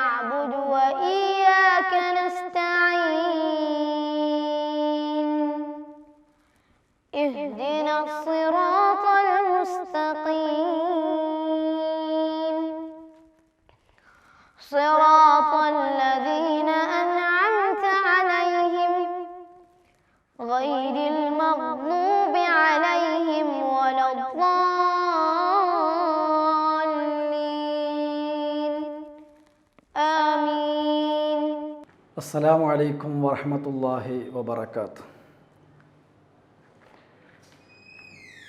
نعبد وإياك അസ്സലാമു അലൈക്കും വറഹമത്തല്ലാഹി വബർക്കാത്ത്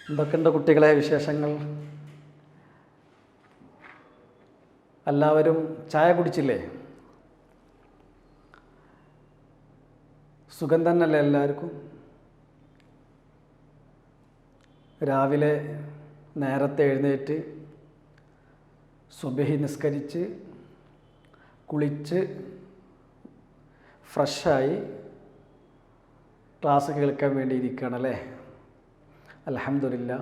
എന്തൊക്കെയുണ്ട് കുട്ടികളെ വിശേഷങ്ങൾ? എല്ലാവരും ചായ കുടിച്ചില്ലേ? സുഖം തന്നെയല്ലേ എല്ലാവർക്കും? രാവിലെ നേരത്തെ എഴുന്നേറ്റ് സുബഹി നിസ്കരിച്ച് കുളിച്ച് ഫ്രഷായി ക്ലാസ് കേൾക്കാൻ വേണ്ടി ഇരിക്കുകയാണ് അല്ലേ? അലഹമില്ല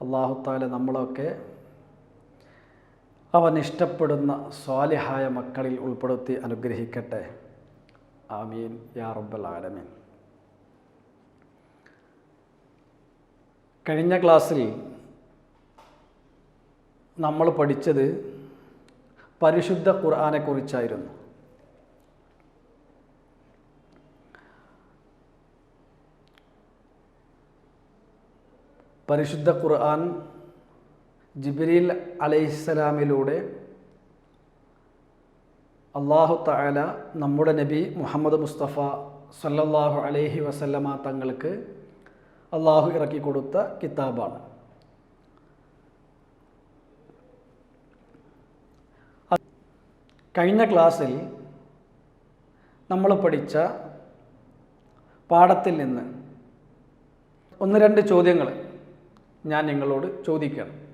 അള്ളാഹുത്താല നമ്മളൊക്കെ അവൻ ഇഷ്ടപ്പെടുന്ന സ്വാലിഹായ മക്കളിൽ ഉൾപ്പെടുത്തി അനുഗ്രഹിക്കട്ടെ. ആമീൻ. യാ റബ്ബൽ ആലമീൻ. കഴിഞ്ഞ ക്ലാസ്സിൽ നമ്മൾ പഠിച്ചത് പരിശുദ്ധ ഖുർആാനെക്കുറിച്ചായിരുന്നു പരിശുദ്ധ ഖുർആൻ ജിബിരിൽ അലൈഹിസ്സലാമിലൂടെ അള്ളാഹു തആല നമ്മുടെ നബി മുഹമ്മദ് മുസ്തഫ സല്ലല്ലാഹു അലൈഹി വസല്ലമ തങ്ങൾക്ക് അള്ളാഹു ഇറക്കി കൊടുത്ത കിതാബാണ്. കഴിഞ്ഞ ക്ലാസ്സിൽ നമ്മൾ പഠിച്ച പാഠത്തിൽ നിന്ന് ഒന്ന് രണ്ട് ചോദ്യങ്ങൾ ഞാൻ നിങ്ങളോട് ചോദിക്കണം.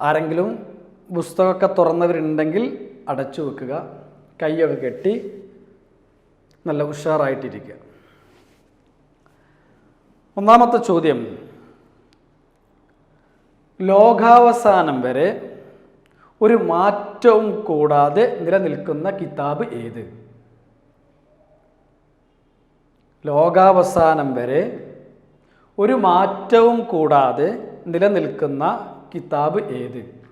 ആരെങ്കിലും പുസ്തകമൊക്കെ തുറന്നവരുണ്ടെങ്കിൽ അടച്ചു വെക്കുക കൈയൊക്കെ കെട്ടി നല്ല ഉഷാറായിട്ടിരിക്കുക. ഒന്നാമത്തെ ചോദ്യം. ലോകാവസാനം വരെ ഒരു മാറ്റവും കൂടാതെ നിലനിൽക്കുന്ന കിതാബ് ഏത്? ലോകാവസാനം വരെ ഒരു മാറ്റവും കൂടാതെ നിലനിൽക്കുന്ന കിതാബ് ഏത്?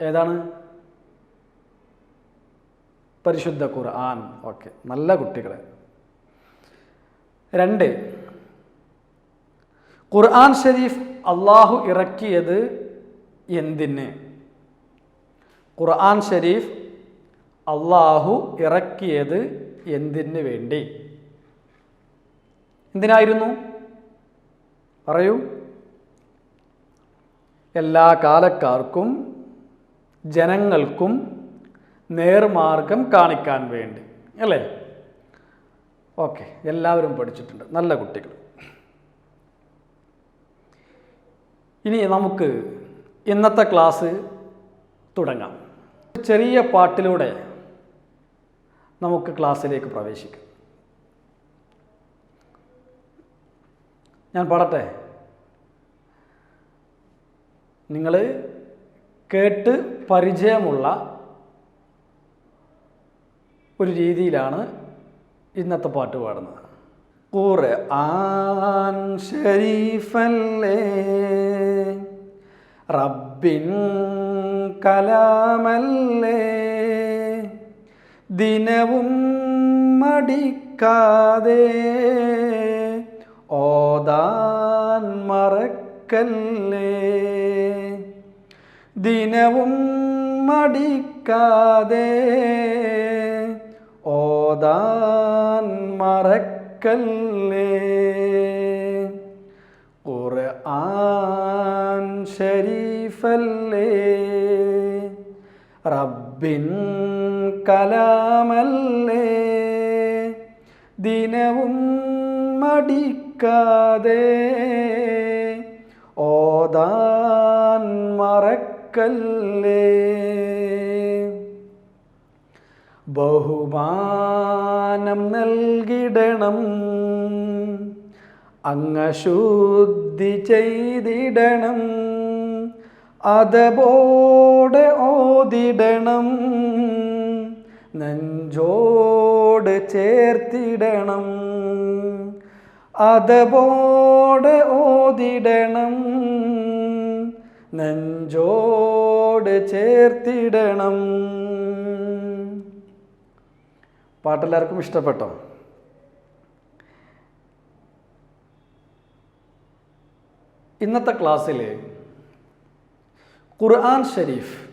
ഏതാണ്? പരിശുദ്ധ ഖുർആൻ. ഓക്കെ. നല്ല കുട്ടികളെ. രണ്ട്. ഖുർആൻ ഷരീഫ് അള്ളാഹു ഇറക്കിയത് എന്തിന്? ഖുർആൻ ഷരീഫ് അള്ളാഹു ഇറക്കിയത് എന്തിന് വേണ്ടി? എന്തിനായിരുന്നു? പറയൂ. എല്ലാ കാലക്കാർക്കും ജനങ്ങൾക്കും നേർമാർഗം കാണിക്കാൻ വേണ്ടി. അല്ലേ? ഓക്കെ എല്ലാവരും പഠിച്ചിട്ടുണ്ട്. നല്ല കുട്ടികൾ. ഇനി നമുക്ക് ഇന്നത്തെ ക്ലാസ് തുടങ്ങാം. ചെറിയ പാട്ടിലൂടെ നമുക്ക് ക്ലാസ്സിലേക്ക് പ്രവേശിക്കാം. ഞാൻ പാടട്ടെ? നിങ്ങൾ കേട്ട് പരിചയമുള്ള ഒരു രീതിയിലാണ് ഇന്നത്തെ പാട്ട് പാടുന്നത്. ഖുർആൻ ഷരീഫല്ലേ റബ്ബിൻ കലാമല്ലേ? ദിനവും മടിക്കാതെ ഓദാൻ മറക്കല്ലേ? ദിനവും മടിക്കാതെ ഓദാൻ മറക്കല്ലേ? ഖുർആൻ ഷരീഫല്ലേ റബ്ബിൻ കലാമല്ലേ? ദിനവും മടിക്കാതെ ഓതാൻ മറക്കല്ലേ? ബഹുമാനം നൽകിടണം അങ്ങശുദ്ധി ചെയ്തിടണം അതബോടെ ഓതിടണം. നെഞ്ചോട് ചേർത്തിടണം. അതബോട് ഓതിടണം. നെഞ്ചോട് ചേർത്തിടണം. പാട്ടെല്ലാവർക്കും ഇഷ്ടപ്പെട്ടോ? ഇന്നത്തെ ക്ലാസ്സിൽ ഖുർആൻ ഷരീഫ്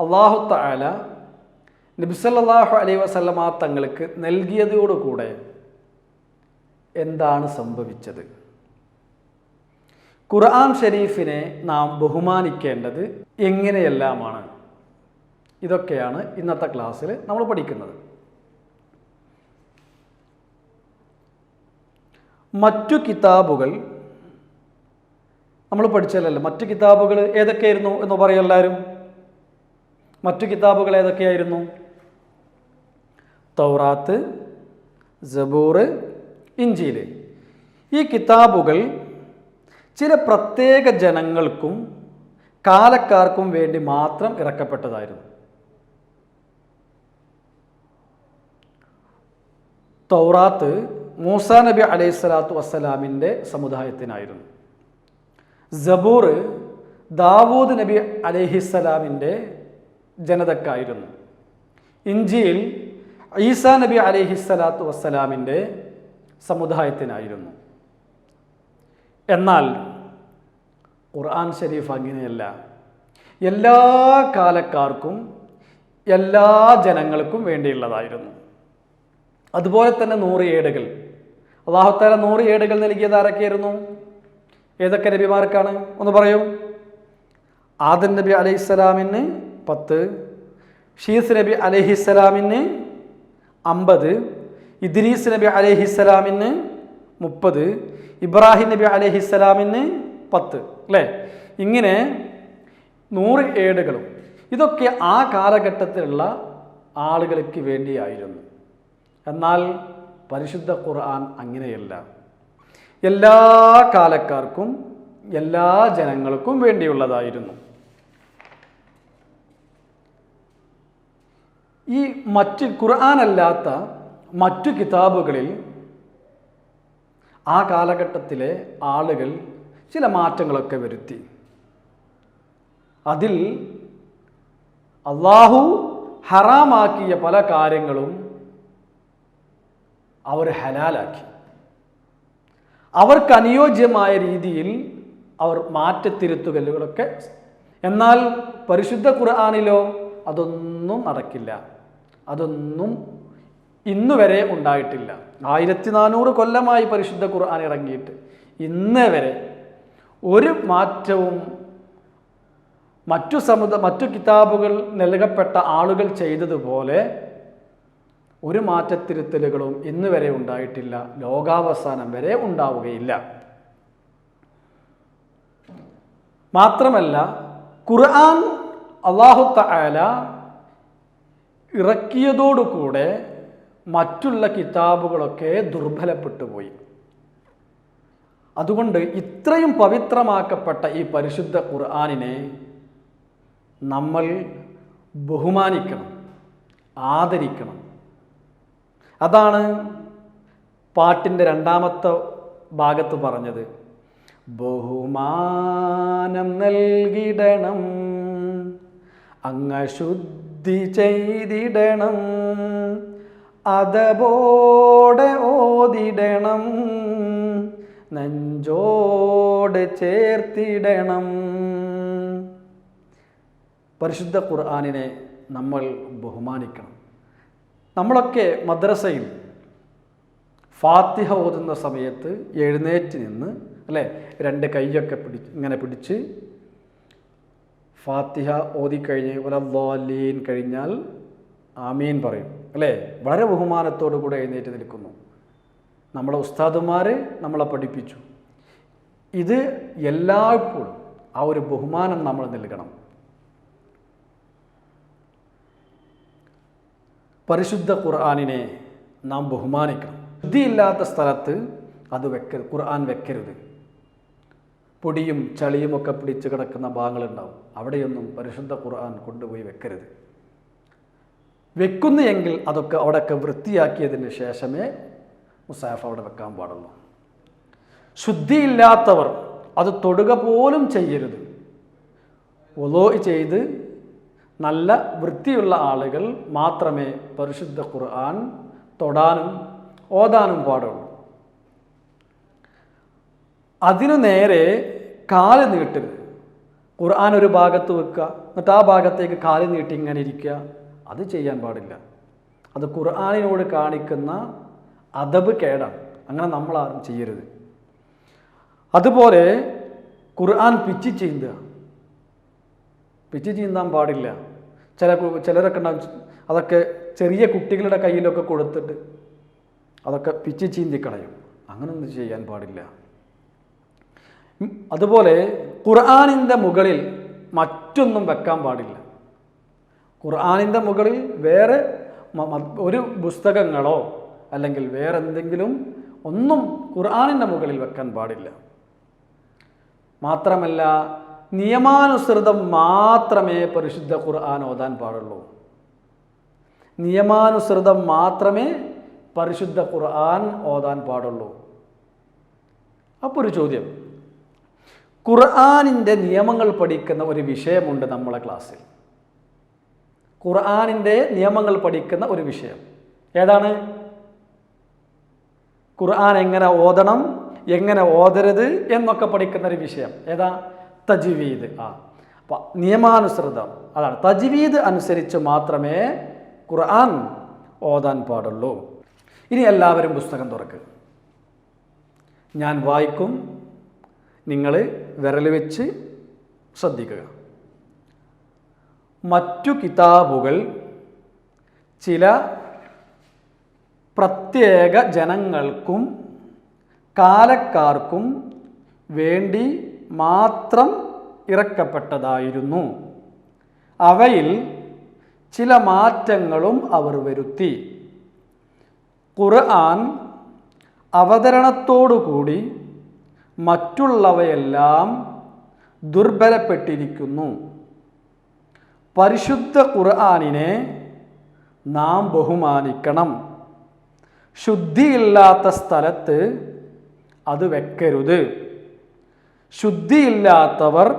അള്ളാഹു തആല നബിസല്ലാഹു അലൈഹി വസല്ലമ തങ്ങൾക്ക് നൽകിയതോടുകൂടെ എന്താണ് സംഭവിച്ചത്? ഖുർആൻ ഷരീഫിനെ നാം ബഹുമാനിക്കേണ്ടത് എങ്ങനെയെല്ലാമാണ്? ഇതൊക്കെയാണ് ഇന്നത്തെ ക്ലാസ്സിൽ നമ്മൾ പഠിക്കുന്നത്. മറ്റു കിതാബുകൾ നമ്മൾ പഠിച്ചാലല്ലോ മറ്റു കിതാബുകൾ ഏതൊക്കെയായിരുന്നു എന്ന് പറയും എല്ലാവരും. മറ്റു കിതാബുകൾ ഏതൊക്കെയായിരുന്നു? തൗറാത്ത് ജബൂർ ഇഞ്ചിയിൽ. ഈ കിതാബുകൾ ചില പ്രത്യേക ജനങ്ങൾക്കും കാലക്കാർക്കും വേണ്ടി മാത്രം ഇറക്കപ്പെട്ടതായിരുന്നു. തൗറാത്ത് മൂസ നബി അലൈഹി സ്വലാത്തു വസ്സലാമിന്റെ സമുദായത്തിനായിരുന്നു. ജബൂർ ദാവൂദ് നബി അലൈഹിസ്സലാമിന്റെ ജനതക്കായിരുന്നു. ഇഞ്ചിയിൽ ഈസാ നബി അലൈഹിസ്സലാത്തു വസ്സലാമിന്റെ സമുദായത്തിനായിരുന്നു. എന്നാൽ ഖുർആൻ ഷരീഫ് അങ്ങനെയല്ല. എല്ലാ കാലക്കാർക്കും എല്ലാ ജനങ്ങൾക്കും വേണ്ടിയുള്ളതായിരുന്നു. അതുപോലെ തന്നെ നൂറ് ഏടുകൾ. അള്ളാഹുത്താല നൂറ് ഏടുകൾ നൽകിയത് ആരൊക്കെയായിരുന്നു? ഏതൊക്കെ നബിമാർക്കാണ്? ഒന്ന് പറയൂ. ആദൻ നബി അലൈഹിസ്സലാമിന് പത്ത് ഷീസ് നബി അലൈഹിസ്സലാമിന് അമ്പത് ഇദ്രീസ് നബി അലഹിസ്സലാമിന് മുപ്പത് ഇബ്രാഹിം നബി അലഹിസ്സലാമിന് പത്ത് അല്ലേ? ഇങ്ങനെ നൂറ് ഏടുകളും. ഇതൊക്കെ ആ കാലഘട്ടത്തിലുള്ള ആളുകൾക്ക് വേണ്ടിയായിരുന്നു. എന്നാൽ പരിശുദ്ധ ഖുർആൻ അങ്ങനെയല്ല. എല്ലാ കാലക്കാർക്കും എല്ലാ ജനങ്ങൾക്കും വേണ്ടിയുള്ളതായിരുന്നു. ഈ മറ്റ് ഖുർആാനല്ലാത്ത മറ്റു കിതാബുകളിൽ ആ കാലഘട്ടത്തിലെ ആളുകൾ ചില മാറ്റങ്ങളൊക്കെ വരുത്തി. അതിൽ അള്ളാഹു ഹറാമാക്കിയ പല കാര്യങ്ങളും അവർ ഹലാലാക്കി. അവർക്ക് അനുയോജ്യമായ രീതിയിൽ അവർ മാറ്റത്തിരുത്തുകലുകളൊക്കെ എന്നാൽ പരിശുദ്ധ ഖുർആാനിലോ അതൊന്നും നടക്കില്ല. അതൊന്നും ഇന്ന് വരെ ഉണ്ടായിട്ടില്ല. ആയിരത്തി നാനൂറ് കൊല്ലമായി പരിശുദ്ധ ഖുർആൻ ഇറങ്ങിയിട്ട് ഇന്ന് വരെ ഒരു മാറ്റവും മറ്റു സമുദ മറ്റു കിതാബുകൾ നൽകപ്പെട്ട ആളുകൾ ചെയ്തതുപോലെ ഒരു മാറ്റത്തിരുത്തലുകളും ഇന്ന് വരെ ഉണ്ടായിട്ടില്ല. ലോകാവസാനം വരെ ഉണ്ടാവുകയില്ല. മാത്രമല്ല ഖുർആൻ അള്ളാഹു തആല ഇറക്കിയതോടുകൂടെ മറ്റുള്ള കിതാബുകളൊക്കെ ദുർബലപ്പെട്ടു പോയി. അതുകൊണ്ട് ഇത്രയും പവിത്രമാക്കപ്പെട്ട ഈ പരിശുദ്ധ ഖുർആാനിനെ നമ്മൾ ബഹുമാനിക്കണം ആദരിക്കണം. അതാണ് പാട്ടിന്റെ രണ്ടാമത്തെ ഭാഗത്ത് പറഞ്ഞത്. ബഹുമാനം നൽകിടണം അങ്ങ ശുദ്ധി ചെയ്തിടണം. അതബോടെ ഓതിടണം. നെഞ്ചോട് ചേർത്തിടണം. പരിശുദ്ധ ഖുർആാനിനെ നമ്മൾ ബഹുമാനിക്കണം. നമ്മളൊക്കെ മദ്രസയിൽ ഫാത്തിഹ ഓതുന്ന സമയത്ത് എഴുന്നേറ്റ് നിന്ന് അല്ലേ രണ്ട് കൈയൊക്കെ പിടി ഇങ്ങനെ പിടിച്ച് ഫാത്തിഹ ഓതിക്കഴിഞ്ഞ് വലദ്ദാലീൻ കഴിഞ്ഞാൽ ആമീൻ പറയും. അല്ലേ? വളരെ ബഹുമാനത്തോടു കൂടെ എഴുന്നേറ്റ് നിൽക്കുന്നു. നമ്മളെ ഉസ്താദുമാർ നമ്മളെ പഠിപ്പിച്ചു. ഇത് എല്ലായ്പ്പോഴും ആ ഒരു ബഹുമാനം നമ്മൾ നൽകണം. പരിശുദ്ധ ഖുർആാനിനെ നാം ബഹുമാനിക്കണം. ബുദ്ധിയില്ലാത്ത സ്ഥലത്ത് അത് വെക്കരുത് ഖുർആൻ വെക്കരുത്. പൊടിയും ചളിയും ഒക്കെ പിടിച്ച് കിടക്കുന്ന ഭാഗങ്ങളുണ്ടാവും. അവിടെയൊന്നും പരിശുദ്ധ ഖുർആൻ കൊണ്ടുപോയി വെക്കരുത്. വെക്കുന്നു എങ്കിൽ അതൊക്കെ അവിടെയൊക്കെ വൃത്തിയാക്കിയതിന് ശേഷമേ മുസാഫ് അവിടെ വെക്കാൻ പാടുള്ളൂ. ശുദ്ധിയില്ലാത്തവർ അത് തൊടുക പോലും ചെയ്യരുത്. ഒലോ ചെയ്ത് നല്ല വൃത്തിയുള്ള ആളുകൾ മാത്രമേ പരിശുദ്ധ ഖുർആൻ തൊടാനും ഓതാനും പാടുള്ളൂ. അതിനു നേരെ കാൽ നീട്ടരുത്. ഖുർആൻ ഒരു ഭാഗത്ത് വെക്കുക എന്നിട്ട് ആ ഭാഗത്തേക്ക് കാൽ നീട്ടി ഇങ്ങനെ ഇരിക്കുക. അത് ചെയ്യാൻ പാടില്ല. അത് ഖുർആാനിനോട് കാണിക്കുന്ന അദബ് കേടാണ്. അങ്ങനെ നമ്മൾ ആരും ചെയ്യരുത്. അതുപോലെ ഖുർആൻ പിച്ചി ചീന്തുക. പിച്ചി ചീന്താൻ പാടില്ല. ചില ചിലരൊക്കെ ഉണ്ടാവും അതൊക്കെ ചെറിയ കുട്ടികളുടെ കയ്യിലൊക്കെ കൊടുത്തിട്ട് അതൊക്കെ പിച്ചി ചീന്തിക്കളയും. അങ്ങനൊന്നും ചെയ്യാൻ പാടില്ല. അതുപോലെ ഖുർആാനിന്റെ മുകളിൽ മറ്റൊന്നും വെക്കാൻ പാടില്ല. ഖുർആാനിന്റെ മുകളിൽ വേറെ ഒരു പുസ്തകങ്ങളോ അല്ലെങ്കിൽ വേറെ എന്തെങ്കിലും ഒന്നും ഖുർആാനിന്റെ മുകളിൽ വെക്കാൻ പാടില്ല. മാത്രമല്ല നിയമാനുസൃതം മാത്രമേ പരിശുദ്ധ ഖുർആൻ ഓതാൻ പാടുള്ളൂ. നിയമാനുസൃതം മാത്രമേ പരിശുദ്ധ ഖുർആൻ ഓതാൻ പാടുള്ളൂ. അപ്പോൾ ഒരു ചോദ്യം ഖുർആാനിന്റെ നിയമങ്ങൾ പഠിക്കുന്ന ഒരു വിഷയമുണ്ട് നമ്മളെ ക്ലാസ്സിൽ. ഖുർആാനിന്റെ നിയമങ്ങൾ പഠിക്കുന്ന ഒരു വിഷയം. ഏതാണ്? ഖുർആൻ എങ്ങനെ ഓതണം എങ്ങനെ ഓതരുത് എന്നൊക്കെ പഠിക്കുന്ന ഒരു വിഷയം. ഏതാ? തജ്വീദ്. ആ. അപ്പം നിയമാനുസൃതം. അതാണ്. തജ്വീദ് അനുസരിച്ച് മാത്രമേ ഖുർആൻ ഓതാൻ പാടുള്ളൂ. ഇനി എല്ലാവരും പുസ്തകം തുറക്കുക ഞാൻ വായിക്കും നിങ്ങൾ വിരൽ വെച്ച് ശ്രദ്ധിക്കുക. മറ്റു കിതാബുകൾ ചില പ്രത്യേക ജനങ്ങൾക്കും കാലക്കാർക്കും വേണ്ടി മാത്രം ഇറക്കപ്പെട്ടതായിരുന്നു. അവയിൽ ചില മാറ്റങ്ങളും അവർ വരുത്തി. ഖുർആൻ അവതരണത്തോടുകൂടി മറ്റുള്ളവയെല്ലാം ദുർബലപ്പെട്ടിരിക്കുന്നു. പരിശുദ്ധ ഖുർആാനിനെ നാം ബഹുമാനിക്കണം. ശുദ്ധിയില്ലാത്ത സ്ഥലത്ത് അത് വെക്കരുത്. ശുദ്ധിയില്ലാത്തവർ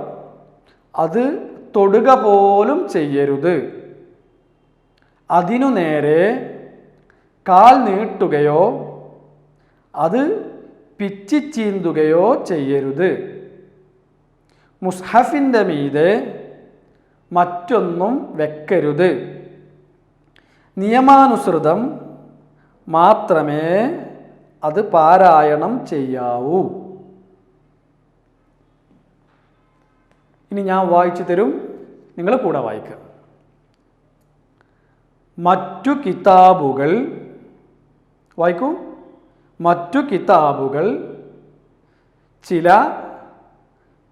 അത് തൊടുക പോലും ചെയ്യരുത്. അതിനു നേരെ കാൽ നീട്ടുകയോ അത് പിച്ചിച്ചീന്തുകയോ ചെയ്യരുത്. മുസ്ഹഫിന്റെ മീതെ മറ്റൊന്നും വെക്കരുത്. നിയമാനുസൃതം മാത്രമേ അത് പാരായണം ചെയ്യാവൂ. ഇനി ഞാൻ വായിച്ചു തരും. നിങ്ങൾ കൂടെ വായിക്കുക. മറ്റു കിതാബുകൾ വായിക്കൂ. മറ്റു കിതാബുകൾ ചില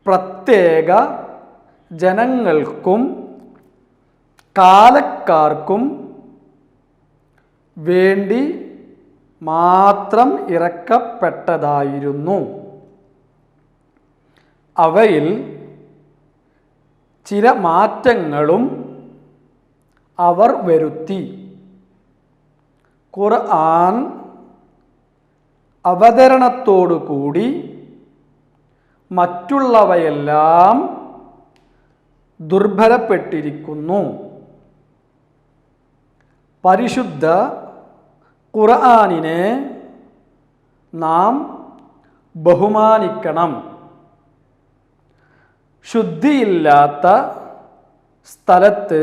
പ്രത്യേക ജനങ്ങൾക്കും കാലക്കാർക്കും വേണ്ടി മാത്രം ഇറക്കപ്പെട്ടതായിരുന്നു. അവയിൽ ചില മാറ്റങ്ങളും അവർ വരുത്തി. ഖുർആൻ അവതരണത്തോടു കൂടി മറ്റുള്ളവയെല്ലാം ദുർബലപ്പെട്ടിരിക്കുന്നു. പരിശുദ്ധ ഖുർആാനിനെ നാം ബഹുമാനിക്കണം. ശുദ്ധിയില്ലാത്ത സ്ഥലത്ത്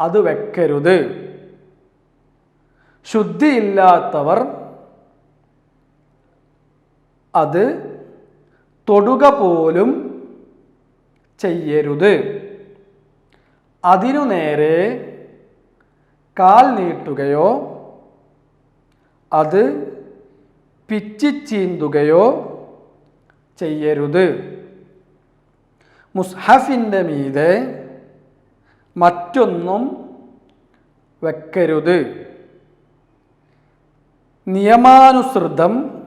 അത് വെക്കരുത്. ശുദ്ധിയില്ലാത്തവർ അത് തൊടുക പോലും ചെയ്യരുത്. അതിനു നേരെ കാൽ നീട്ടുകയോ അത് പിച്ചിച്ചീന്തുകയോ ചെയ്യരുത്. മുസ്ഹഫിന്റെ മീതെ മറ്റൊന്നും വെക്കരുത്. നിയമാനുസൃതം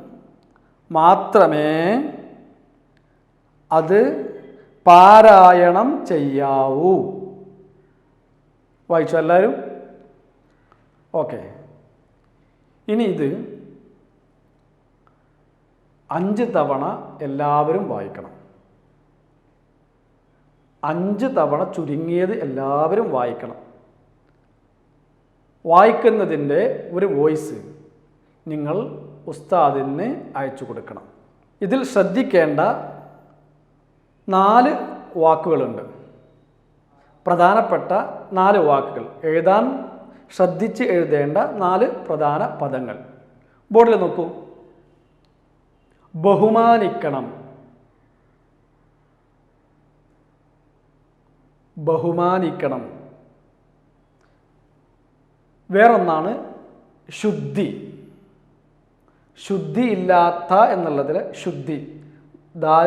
മാത്രമേ അത് പാരായണം ചെയ്യാവൂ. വായിച്ചു എല്ലാവരും? ഓക്കെ. ഇനി ഇത് അഞ്ച് തവണ എല്ലാവരും വായിക്കണം. അഞ്ച് തവണ ചുരുങ്ങിയത് എല്ലാവരും വായിക്കണം. വായിക്കുന്നതിന്റെ ഒരു വോയിസ് നിങ്ങൾ ഉസ്താദിന് അയച്ചു കൊടുക്കണം. ഇതിൽ ശ്രദ്ധിക്കേണ്ട നാല് വാക്കുകളുണ്ട്. പ്രധാനപ്പെട്ട നാല് വാക്കുകൾ. എഴുതാൻ ശ്രദ്ധിച്ച് എഴുതേണ്ട നാല് പ്രധാന പദങ്ങൾ. ബോർഡിൽ നോക്കൂ. ബഹുമാനിക്കണം. ബഹുമാനിക്കണം. വേറൊന്നാണ് ശുദ്ധി. ശുദ്ധി ഇല്ലാത്ത എന്നുള്ളതിൽ ശുദ്ധി. ദാ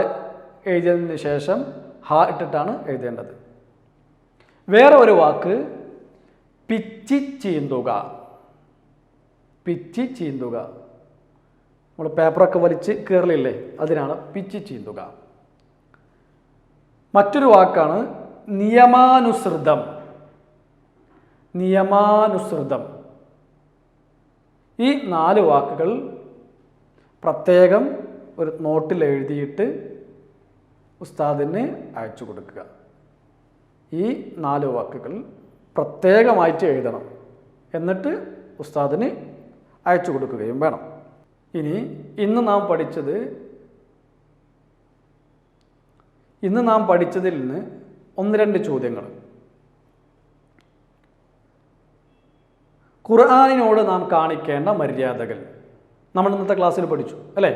എഴുതിയതിന് ശേഷം ഹ ഇട്ടിട്ടാണ് എഴുതേണ്ടത്. വേറെ ഒരു വാക്ക് പിച്ചി ചീന്തുക. പിച്ചി ചീന്തുക. നമ്മൾ പേപ്പറൊക്കെ വലിച്ച് കീറലില്ലേ? അതിനാണ് പിച്ചി ചീന്തുക. മറ്റൊരു വാക്കാണ് നിയമാനുസൃതം. നിയമാനുസൃതം. ഈ നാല് വാക്കുകൾ പ്രത്യേകം ഒരു നോട്ടിൽ എഴുതിയിട്ട് ഉസ്താദിന് അയച്ചു കൊടുക്കുക. ഈ നാല് വാക്കുകൾ പ്രത്യേകമായിട്ട് എഴുതണം. എന്നിട്ട് ഉസ്താദിന് അയച്ചു കൊടുക്കുകയും വേണം. ഇനി ഇന്ന് നാം പഠിച്ചത് ഇന്ന് നാം പഠിച്ചതിൽ നിന്ന് ഒന്ന് രണ്ട് ചോദ്യങ്ങൾ. ഖുർആാനിനോട് നാം കാണിക്കേണ്ട മര്യാദകൾ. നമ്മൾ ഇന്നത്തെ ക്ലാസ്സിൽ പഠിച്ചു അല്ലേ?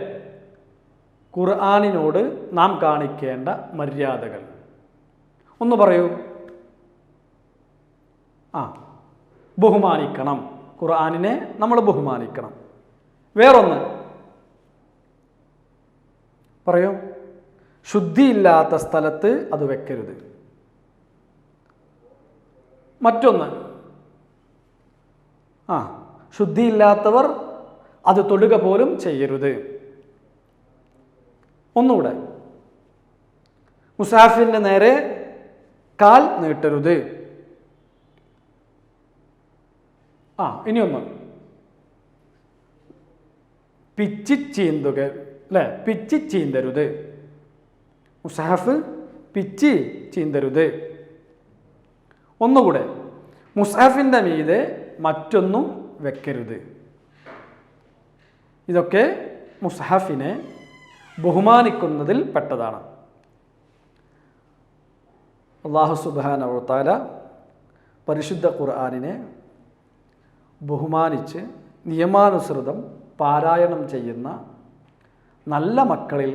ഖുർആാനിനോട് നാം കാണിക്കേണ്ട മര്യാദകൾ. ഒന്ന് പറയൂ. ആ ബഹുമാനിക്കണം. ഖുർആാനിനെ നമ്മൾ ബഹുമാനിക്കണം. വേറൊന്ന് പറയൂ. ശുദ്ധിയില്ലാത്ത സ്ഥലത്ത് അത് വെക്കരുത്. മറ്റൊന്ന് ആ ശുദ്ധിയില്ലാത്തവർ അത് തൊടുക പോലും ചെയ്യരുത്. ഒന്നുകൂടെ. മുസാഫിന്റെ നേരെ കാൽ നീട്ടരുത്. ആ ഇനിയൊന്ന്. പിച്ചി ചീന്തുക അല്ലേ? പിച്ചി ചീന്തരുത്. മുസാഫ് പിച്ചി ചീന്തരുത്. ഒന്നുകൂടെ. മുസാഫിന്റെ മീതെ മറ്റൊന്നും വെക്കരുത്. ഇതൊക്കെ മുസ്ഹഫിനെ ബഹുമാനിക്കുന്നതിൽ പെട്ടതാണ്. അള്ളാഹു സുബാനവത്താല പരിശുദ്ധ ഖുർആാനിനെ ബഹുമാനിച്ച് നിയമാനുസൃതം പാരായണം ചെയ്യുന്ന നല്ല മക്കളിൽ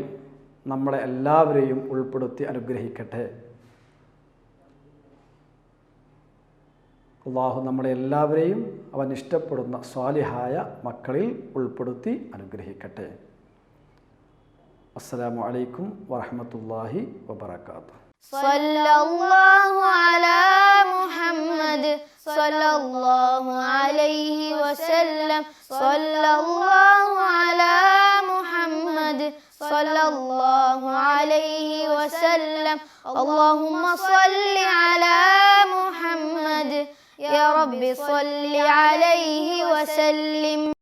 നമ്മളെ എല്ലാവരെയും ഉൾപ്പെടുത്തി അനുഗ്രഹിക്കട്ടെ. അള്ളാഹു നമ്മളെ എല്ലാവരെയും അവൻ ഇഷ്ടപ്പെടുന്ന സ്വാലിഹായ മക്കളിൽ ഉൾപ്പെടുത്തി അനുഗ്രഹിക്കട്ടെ അസ്സലാമു അലൈക്കും വറഹമത്തല്ലാഹി വബർക്കാത്തു صلى الله على محمد صلى الله عليه وسلم صلى الله على محمد صلى الله عليه وسلم اللهم صل على محمد يا رب صل عليه وسلم.